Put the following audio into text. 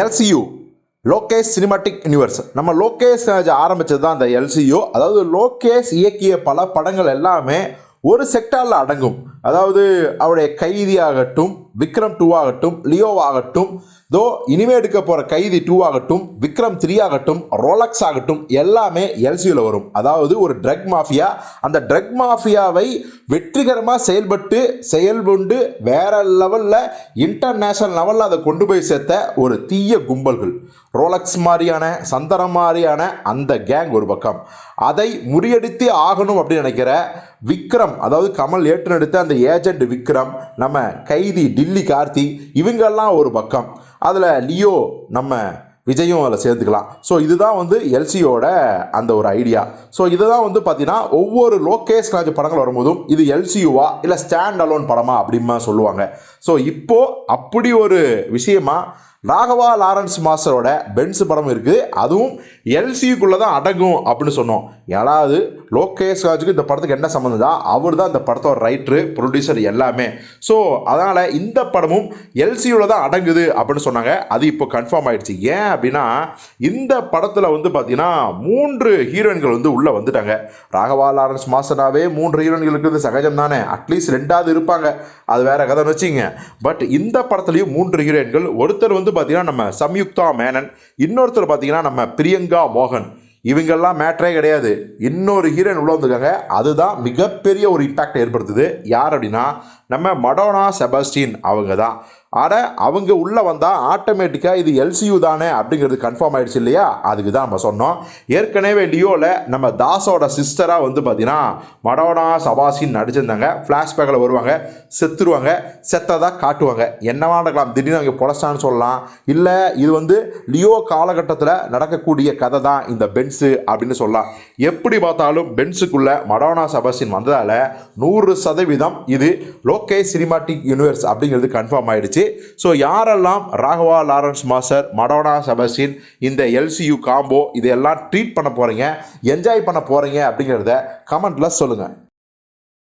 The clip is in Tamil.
எல்சியூ லோகேஷ் சினிமாட்டிக் யூனிவர்ஸ் நம்ம லோகேஷ் ஆரம்பிச்சது தான் அந்த எல்சியூ. அதாவது லோகேஷ் இயக்கிய பல படங்கள் எல்லாமே ஒரு செக்டாரில் அடங்கும். அதாவது அவருடைய கைதி ஆகட்டும் விக்ரம் டூ ஆகட்டும் லியோ ஆகட்டும் தோ இனிமே எடுக்க போகிற கைதி டூ ஆகட்டும் விக்ரம் த்ரீ ஆகட்டும் ரோலக்ஸ் ஆகட்டும் எல்லாமே எல்சியில் வரும். அதாவது ஒரு ட்ரக் மாஃபியா அந்த ட்ரக் மாஃபியாவை வெற்றிகரமாக செயல்பட்டு செயல்புண்டு வேற லெவலில் இன்டர்நேஷனல் லெவலில் அதை கொண்டு போய் சேர்த்த ஒரு தீய கும்பல்கள். ரோலக்ஸ் மாதிரியான சந்தனம் மாதிரியான அந்த கேங் ஒரு பக்கம். அதை முறியடித்தே ஆகணும் அப்படின்னு நினைக்கிற விக்ரம் அதாவது கமல் ஏற்று நடித்த அந்த ஏஜென்ட் விக்ரம் நம்ம கைதி டில்லி கார்த்தி இவங்கெல்லாம் ஒரு பக்கம். அதில் லியோ நம்ம விஜயும் அதில் சேர்த்துக்கலாம் ஸோ இதுதான் வந்து எல்சியோட அந்த ஒரு ஐடியா ஸோ இதை தான் வந்து பார்த்தீங்கன்னா ஒவ்வொரு லோகேஷ் ராஜ் படங்கள் வரும்போதும் இது எல்சியூவா இல்லை ஸ்டாண்ட் அலோன் படமா அப்படிமா சொல்லுவாங்க. ஸோ இப்போ அப்படி ஒரு விஷயமா ராகவா லாரன்ஸ் மாஸ்டரோட பென்ஸ் படம் இருக்குது அதுவும் எல்சிக்குள்ளே தான் அடங்கும் அப்படின்னு சொன்னோம். யாராவது லோகேஷ் ராஜுக்கு இந்த படத்துக்கு என்ன சம்மந்தம் தான் அவர் தான் இந்த படத்தோட ரைட்ரு ப்ரொடியூசர் எல்லாமே. ஸோ அதனால் இந்த படமும் எல்சியோட தான் அடங்குது அப்படின்னு சொன்னாங்க. அது இப்போ கன்ஃபார்ம் ஆயிடுச்சு. ஏன் அப்படின்னா இந்த படத்தில் வந்து பார்த்தீங்கன்னா மூன்று ஹீரோயின்கள் வந்து உள்ளே வந்துட்டாங்க. ராகவா லாரன்ஸ் மாஸ்டராகவே மூன்று ஹீரோயின்கள் இருக்கிறது சகஜம் தானே. அட்லீஸ்ட் ரெண்டாவது இருப்பாங்க. அது வேற கதைன்னு வச்சுங்க பட் இந்த படத்துலையும் மூன்று ஹீரோயின்கள் ஒருத்தர் வந்து பார்த்தீங்கன்னா நம்ம சம்யுக்தா மேனன் இன்னொருத்தர் பார்த்தீங்கன்னா நம்ம பிரியங்கா மோகன். இவங்கெல்லாம் மேட்ரே கிடையாது. இன்னொரு ஹீரோயின் உள்ள வந்திருக்காங்க. அதுதான் மிகப்பெரிய ஒரு இம்பேக்ட் ஏற்படுத்துது. யார் அப்படின்னா நம்ம மடோனா செபாஸ்டின் அவங்க தான் ஆனால் அவங்க உள்ளே வந்தால் ஆட்டோமேட்டிக்காக இது எல்சியூ தானே அப்படிங்கிறது கன்ஃபார்ம் ஆகிடுச்சு இல்லையா? அதுக்கு தான் நம்ம சொன்னோம். ஏற்கனவே லியோவில் நம்ம தாஸோட சிஸ்டராக வந்து பார்த்தீங்கன்னா மடோனா சபாசின்னு நடிச்சிருந்தாங்க. ஃப்ளாஷ்பேக்கில் வருவாங்க செத்துருவாங்க செத்ததாக காட்டுவாங்க. என்னவா நடக்கலாம்? திடீர்னு அவங்க பொழச்சான்னு சொல்லலாம். இல்லை இது வந்து லியோ காலகட்டத்தில் நடக்கக்கூடிய கதை தான் இந்த பென்ஸு அப்படின்னு சொல்லலாம். எப்படி பார்த்தாலும் பென்ஸுக்குள்ளே மடோனா சபாசின் வந்ததால் நூறு சதவீதம் இது லோகேஷ் சினிமாட்டிக் யூனிவர்ஸ் அப்படிங்கிறது கன்ஃபார்ம் ஆகிடுச்சு ஆயிடுச்சு ஸோ யாரெல்லாம் Raghava Lawrence master Madonna Sebastian இந்த எல்சியூ காம்போ இதெல்லாம் ட்ரீட் பண்ண போகிறீங்க என்ஜாய் பண்ண போகிறீங்க அப்படிங்கிறத கமெண்ட்டில் சொல்லுங்கள்